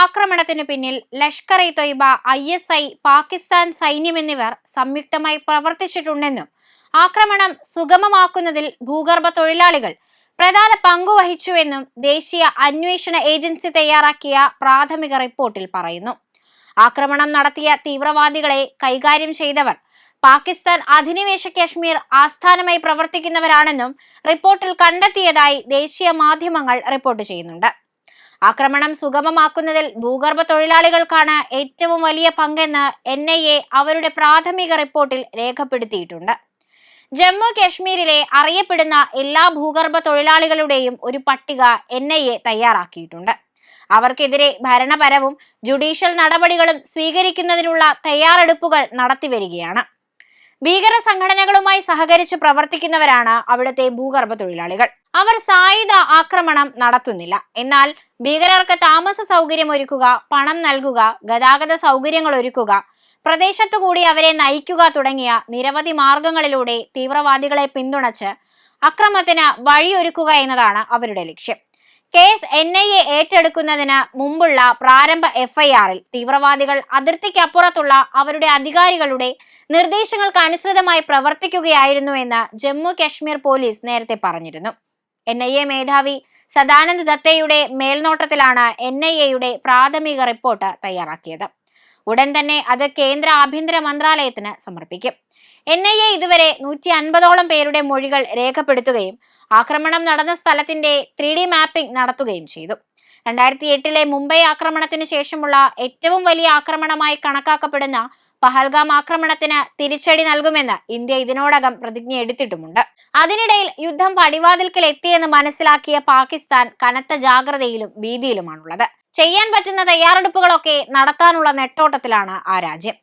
ആക്രമണത്തിനു പിന്നിൽ Lashkar e Toiba I S I Pakistan സൈന്യം എന്നിവർ സംയുക്തമായി പ്രവർത്തിച്ചിട്ടുണ്ടെന്നും ആക്രമണം സുഗമമാക്കുന്നതിൽ ഭൂഗർഭ തൊഴിലാളികൾ പ്രധാന പങ്കുവഹിച്ചുവെന്നും ദേശീയ അന്വേഷണ ഏജൻസി തയ്യാറാക്കിയ പ്രാഥമിക റിപ്പോർട്ടിൽ പറയുന്നു. ആക്രമണം നടത്തിയ തീവ്രവാദികളെ കൈകാര്യം ചെയ്തവർ പാകിസ്ഥാൻ അധിനിവേശ കശ്മീർ ആസ്ഥാനമായി പ്രവർത്തിക്കുന്നവരാണെന്നും റിപ്പോർട്ടിൽ കണ്ടെത്തിയതായി ദേശീയ മാധ്യമങ്ങൾ റിപ്പോർട്ട് ചെയ്യുന്നുണ്ട്. ആക്രമണം സുഗമമാക്കുന്നതിൽ ഭൂഗർഭ തൊഴിലാളികൾക്കാണ് ഏറ്റവും വലിയ പങ്കെന്ന് എൻ അവരുടെ പ്രാഥമിക റിപ്പോർട്ടിൽ രേഖപ്പെടുത്തിയിട്ടുണ്ട്. ജമ്മു കാശ്മീരിലെ അറിയപ്പെടുന്ന എല്ലാ ഭൂഗർഭ തൊഴിലാളികളുടെയും ഒരു പട്ടിക എൻ ഐ എ തയ്യാറാക്കിയിട്ടുണ്ട്. അവർക്കെതിരെ ഭരണപരവും ജുഡീഷ്യൽ നടപടികളും സ്വീകരിക്കുന്നതിനുള്ള തയ്യാറെടുപ്പുകൾ നടത്തിവരികയാണ്. ഭീകര സംഘടനകളുമായി സഹകരിച്ച് പ്രവർത്തിക്കുന്നവരാണ് അവിടുത്തെ ഭൂഗർഭ തൊഴിലാളികൾ അവർ സായുധ ആക്രമണം നടത്തുന്നില്ല. എന്നാൽ ഭീകരർക്ക് താമസ സൗകര്യം ഒരുക്കുക പണം നൽകുക ഗതാഗത സൗകര്യങ്ങൾ ഒരുക്കുക പ്രദേശത്തു കൂടി അവരെ നയിക്കുക തുടങ്ങിയ നിരവധി മാർഗങ്ങളിലൂടെ തീവ്രവാദികളെ പിന്തുണച്ച് അക്രമത്തിന് വഴിയൊരുക്കുക എന്നതാണ് അവരുടെ ലക്ഷ്യം. കേസ് എൻ ഐ എ ഏറ്റെടുക്കുന്നതിന് മുമ്പുള്ള പ്രാരംഭ എഫ്ഐആറിൽ തീവ്രവാദികൾ അതിർത്തിക്കപ്പുറത്തുള്ള അവരുടെ അധികാരികളുടെ നിർദ്ദേശങ്ങൾക്ക് അനുസൃതമായി പ്രവർത്തിക്കുകയായിരുന്നുവെന്ന് ജമ്മു കശ്മീർ പോലീസ് നേരത്തെ പറഞ്ഞിരുന്നു. എൻ ഐ എ മേധാവി സദാനന്ദ് ദത്തയുടെ മേൽനോട്ടത്തിലാണ് എൻ ഐ എയുടെ പ്രാഥമിക റിപ്പോർട്ട് തയ്യാറാക്കിയത്. ഉടൻ തന്നെ അത് കേന്ദ്ര ആഭ്യന്തര മന്ത്രാലയത്തിന് സമർപ്പിക്കും. എൻ ഐ എ ഇതുവരെ നൂറ്റി അൻപതോളം പേരുടെ മൊഴികൾ രേഖപ്പെടുത്തുകയും ആക്രമണം നടന്ന സ്ഥലത്തിന്റെ ത്രീ ഡി മാപ്പിംഗ് നടത്തുകയും ചെയ്തു. രണ്ടായിരത്തി എട്ടിലെ മുംബൈ ആക്രമണത്തിന് ശേഷമുള്ള ഏറ്റവും വലിയ ആക്രമണമായി കണക്കാക്കപ്പെടുന്ന പഹൽഗാം ആക്രമണത്തിന് തിരിച്ചടി നൽകുമെന്ന് ഇന്ത്യ ഇതിനോടകം പ്രതിജ്ഞ എടുത്തിട്ടുമുണ്ട്. അതിനിടയിൽ യുദ്ധം പടിവാതിൽക്കൽ എത്തിയെന്ന് മനസ്സിലാക്കിയ പാകിസ്ഥാൻ കനത്ത ജാഗ്രതയിലും ഭീതിയിലുമാണുള്ളത്. ചെയ്യാൻ പറ്റുന്ന തയ്യാറെടുപ്പുകളൊക്കെ നടത്താനുള്ള നെട്ടോട്ടത്തിലാണ് ആ രാജ്യം.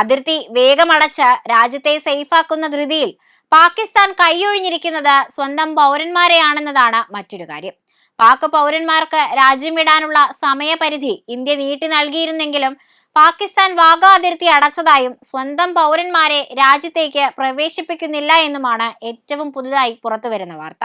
അതിർത്തി വേഗമടച്ച് രാജ്യത്തെ സേഫാക്കുന്ന ധൃതിയിൽ പാകിസ്ഥാൻ കൈയൊഴിഞ്ഞിരിക്കുന്നത് സ്വന്തം പൗരന്മാരെയാണെന്നതാണ് മറ്റൊരു കാര്യം. പാക് പൗരന്മാർക്ക് രാജ്യം വിടാനുള്ള സമയപരിധി ഇന്ത്യ നീട്ടി നൽകിയിരുന്നെങ്കിലും പാകിസ്ഥാൻ വാഗാ അതിർത്തി അടച്ചതായും സ്വന്തം പൗരന്മാരെ രാജ്യത്തേക്ക് പ്രവേശിപ്പിക്കുന്നില്ല എന്നുമാണ് ഏറ്റവും പുതുതായി പുറത്തുവരുന്ന വാർത്ത.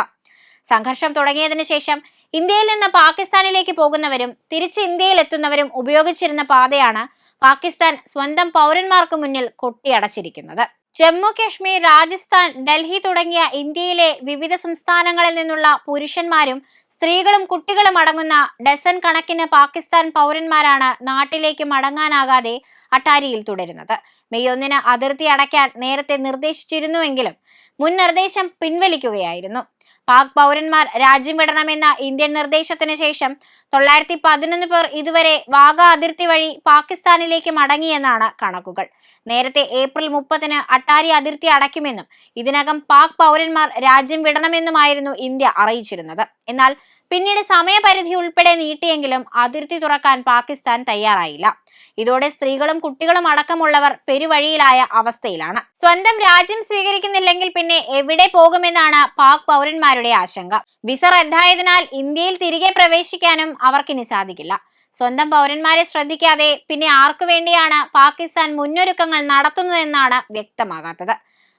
സംഘർഷം തുടങ്ങിയതിനു ശേഷം ഇന്ത്യയിൽ നിന്ന് പാകിസ്ഥാനിലേക്ക് പോകുന്നവരും തിരിച്ച് ഇന്ത്യയിൽ എത്തുന്നവരും ഉപയോഗിച്ചിരുന്ന പാതയാണ് പാകിസ്ഥാൻ സ്വന്തം പൗരന്മാർക്ക് മുന്നിൽ കൊട്ടിയടച്ചിരിക്കുന്നത്. ജമ്മു കശ്മീർ രാജസ്ഥാൻ ഡൽഹി തുടങ്ങിയ ഇന്ത്യയിലെ വിവിധ സംസ്ഥാനങ്ങളിൽ നിന്നുള്ള പുരുഷന്മാരും സ്ത്രീകളും കുട്ടികളും അടങ്ങുന്ന ഡസൻ കണക്കിന് പാകിസ്ഥാൻ പൗരന്മാരാണ് നാട്ടിലേക്ക് മടങ്ങാനാകാതെ അട്ടാരിയിൽ തുടരുന്നത്. മെയ് ഒന്നിന് അതിർത്തി അടയ്ക്കാൻ നേരത്തെ നിർദ്ദേശിച്ചിരുന്നുവെങ്കിലും മുൻ നിർദ്ദേശം പിൻവലിക്കുകയായിരുന്നു. പാക് പൗരന്മാർ രാജ്യം വിടണമെന്ന ഇന്ത്യൻ നിർദ്ദേശത്തിന് ശേഷം തൊള്ളായിരത്തി പതിനൊന്ന് പേർ ഇതുവരെ വാഗ അതിർത്തി വഴി പാകിസ്ഥാനിലേക്ക് മടങ്ങിയെന്നാണ് കണക്കുകൾ. നേരത്തെ ഏപ്രിൽ മുപ്പതിന് അട്ടാരി അതിർത്തി അടയ്ക്കുമെന്നും ഇതിനകം പാക് പൗരന്മാർ രാജ്യം വിടണമെന്നുമായിരുന്നു ഇന്ത്യ അറിയിച്ചിരുന്നത്. എന്നാൽ പിന്നീട് സമയപരിധി ഉൾപ്പെടെ നീട്ടിയെങ്കിലും അതിർത്തി തുറക്കാൻ പാകിസ്ഥാൻ തയ്യാറായില്ല. ഇതോടെ സ്ത്രീകളും കുട്ടികളും അടക്കമുള്ളവർ പെരുവഴിയിലായ അവസ്ഥയിലാണ്. സ്വന്തം രാജ്യം സ്വീകരിക്കുന്നില്ലെങ്കിൽ പിന്നെ എവിടെ പോകുമെന്നാണ് പാക് പൗരന്മാരുടെ ആശങ്ക. വിസ റദ്ദായതിനാൽ ഇന്ത്യയിൽ തിരികെ പ്രവേശിക്കാനും അവർക്കിനി സാധിക്കില്ല. സ്വന്തം പൗരന്മാരെ ശ്രദ്ധിക്കാതെ പിന്നെ ആർക്കു വേണ്ടിയാണ് പാകിസ്ഥാൻ മുന്നൊരുക്കങ്ങൾ നടത്തുന്നതെന്നാണ് വ്യക്തമാകാത്തത്.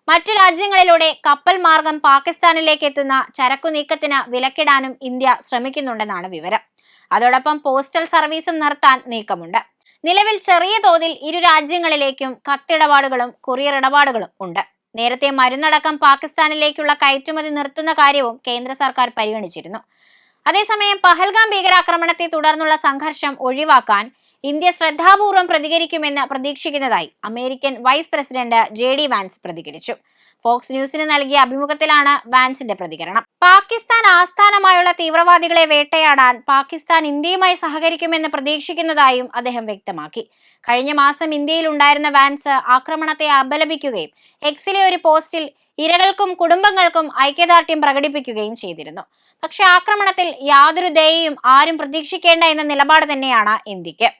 മറ്റു രാജ്യങ്ങളിലൂടെ കപ്പൽ മാർഗം പാകിസ്ഥാനിലേക്ക് എത്തുന്ന ചരക്കു നീക്കത്തിന് വിലക്കിടാനും ഇന്ത്യ ശ്രമിക്കുന്നുണ്ടെന്നാണ് വിവരം. അതോടൊപ്പം പോസ്റ്റൽ സർവീസും നിർത്താൻ നീക്കമുണ്ട്. നിലവിൽ ചെറിയ തോതിൽ ഇരു രാജ്യങ്ങളിലേക്കും കത്തിടപാടുകളും കൊറിയർ ഇടപാടുകളും ഉണ്ട്. നേരത്തെ മരുന്നടക്കം പാകിസ്ഥാനിലേക്കുള്ള കയറ്റുമതി നിർത്തുന്ന കാര്യവും കേന്ദ്ര സർക്കാർ പരിഗണിച്ചിരുന്നു. അതേസമയം പഹൽഗാം ഭീകരാക്രമണത്തെ തുടർന്നുള്ള സംഘർഷം ഒഴിവാക്കാൻ ഇന്ത്യ ശ്രദ്ധാപൂർവം പ്രതികരിക്കുമെന്ന് പ്രതീക്ഷിക്കുന്നതായി American vice president J D Vance പ്രതികരിച്ചു. ഫോക്സ് ന്യൂസിന് നൽകിയ അഭിമുഖത്തിലാണ് വാൻസിന്റെ പ്രതികരണം. പാകിസ്ഥാൻ ആസ്ഥാനമായുള്ള തീവ്രവാദികളെ വേട്ടയാടാൻ പാകിസ്ഥാൻ ഇന്ത്യയുമായി സഹകരിക്കുമെന്ന് പ്രതീക്ഷിക്കുന്നതായും അദ്ദേഹം വ്യക്തമാക്കി. കഴിഞ്ഞ മാസം ഇന്ത്യയിൽ ഉണ്ടായിരുന്ന വാൻസ് ആക്രമണത്തെ അപലപിക്കുകയും എക്സിലെ ഒരു പോസ്റ്റിൽ ഇരകൾക്കും കുടുംബങ്ങൾക്കും ഐക്യദാർഢ്യം പ്രകടിപ്പിക്കുകയും ചെയ്തിരുന്നു. പക്ഷെ ആക്രമണത്തിൽ യാതൊരു ദയയും ആരും പ്രതീക്ഷിക്കേണ്ട എന്ന നിലപാട് തന്നെയാണ് ഇന്ത്യയ്ക്ക്.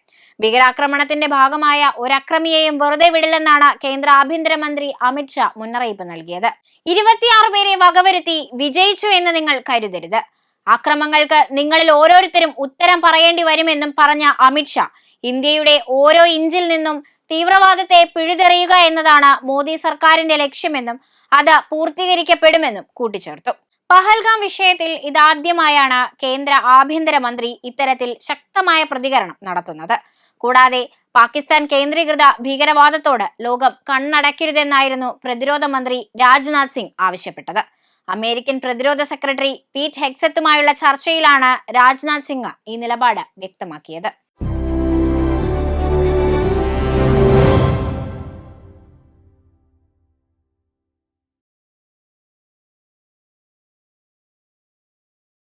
ഭീകരാക്രമണത്തിന്റെ ഭാഗമായ ഒരു ഒരക്രമിയെയും വെറുതെ വിടില്ലെന്നാണ് കേന്ദ്ര ആഭ്യന്തരമന്ത്രി അമിത്ഷാ മുന്നറിയിപ്പ് നൽകിയത്. ഇരുപത്തിയാറ് പേരെ വകവരുത്തി വിജയിച്ചു എന്ന് നിങ്ങൾ കരുതരുത്. അക്രമങ്ങൾക്ക് നിങ്ങളിൽ ഓരോരുത്തരും ഉത്തരം പറയേണ്ടി വരുമെന്നും പറഞ്ഞ അമിത്ഷാ ഇന്ത്യയുടെ ഓരോ ഇഞ്ചിൽ നിന്നും തീവ്രവാദത്തെ പിഴുതെറിയുക എന്നതാണ് മോദി സർക്കാരിന്റെ ലക്ഷ്യമെന്നും അത് പൂർത്തീകരിക്കപ്പെടുമെന്നും കൂട്ടിച്ചേർത്തു. പഹൽഗാം വിഷയത്തിൽ ഇതാദ്യമായാണ് കേന്ദ്ര ആഭ്യന്തരമന്ത്രി ഇത്തരത്തിൽ ശക്തമായ പ്രതികരണം നടത്തുന്നത്. കൂടാതെ പാകിസ്ഥാൻ കേന്ദ്രീകൃത ഭീകരവാദത്തോട് ലോകം കണ്ണടയ്ക്കരുതെന്നായിരുന്നു പ്രതിരോധ മന്ത്രി രാജ്നാഥ് സിംഗ് ആവശ്യപ്പെട്ടത്. അമേരിക്കൻ പ്രതിരോധ സെക്രട്ടറി പീറ്റ് ഹെക്സത്തുമായുള്ള ചർച്ചയിലാണ് രാജ്നാഥ് സിംഗ് ഈ നിലപാട് വ്യക്തമാക്കിയത്.